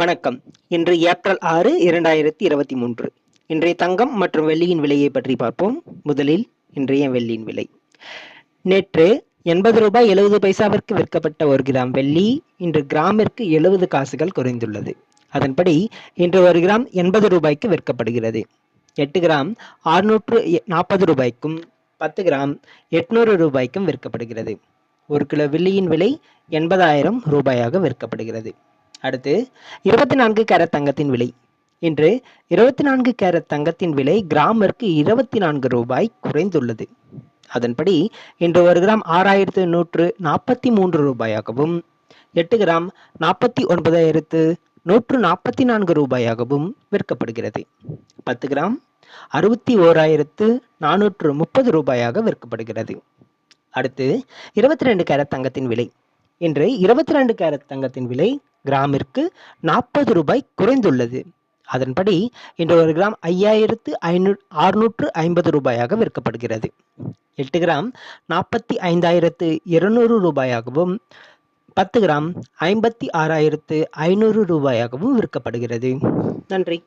வணக்கம். இன்று ஏப்ரல் ஆறு இரண்டாயிரத்தி இருபத்தி மூன்று. இன்றைய தங்கம் மற்றும் வெள்ளியின் விலையை பற்றி பார்ப்போம். முதலில் இன்றைய வெள்ளியின் விலை. நேற்று எண்பது ரூபாய் எழுபது பைசாவிற்கு விற்கப்பட்ட ஒரு கிராம் வெள்ளி இன்று கிராமிற்கு எழுபது காசுகள் குறைந்துள்ளது. அதன்படி இன்று ஒரு கிராம் எண்பது ரூபாய்க்கு விற்கப்படுகிறது. எட்டு கிராம் ஆறுநூற்று நாற்பது ரூபாய்க்கும் பத்து கிராம் எட்நூறு ரூபாய்க்கும் விற்கப்படுகிறது. ஒரு கிலோ வெள்ளியின் விலை எண்பதாயிரம் ரூபாயாக விற்கப்படுகிறது. அடுத்து இருபத்தி நான்கு கேரட் தங்கத்தின் விலை. இன்று இருபத்தி நான்கு கேரட் தங்கத்தின் விலை கிராமிற்கு இருபத்தி நான்கு ரூபாய் குறைந்துள்ளது. அதன்படி இன்று ஒரு கிராம் ஆறாயிரத்து நூற்று நாற்பத்தி மூன்று ரூபாயாகவும் எட்டு கிராம் நாற்பத்தி ஒன்பதாயிரத்து நூற்று நாற்பத்தி நான்கு ரூபாயாகவும் விற்கப்படுகிறது. பத்து கிராம் அறுபத்தி ஓராயிரத்து நானூற்று முப்பது ரூபாயாக விற்கப்படுகிறது. அடுத்து இருபத்தி ரெண்டு கேரட் தங்கத்தின் விலை. இன்று இருபத்தி ரெண்டு கேரட் தங்கத்தின் விலை கிராமிற்கு நாற்பது ரூபாய் குறைந்துள்ளது. அதன்படி இன்று ஒரு கிராம் ஐயாயிரத்து ஐநூ அறுநூற்று ஐம்பது ரூபாயாக விற்கப்படுகிறது. எட்டு கிராம் நாற்பத்தி ஐந்தாயிரத்து இருநூறு ரூபாயாகவும் பத்து கிராம் ஐம்பத்தி ஆறாயிரத்து ஐநூறு ரூபாயாகவும் விற்கப்படுகிறது. நன்றி.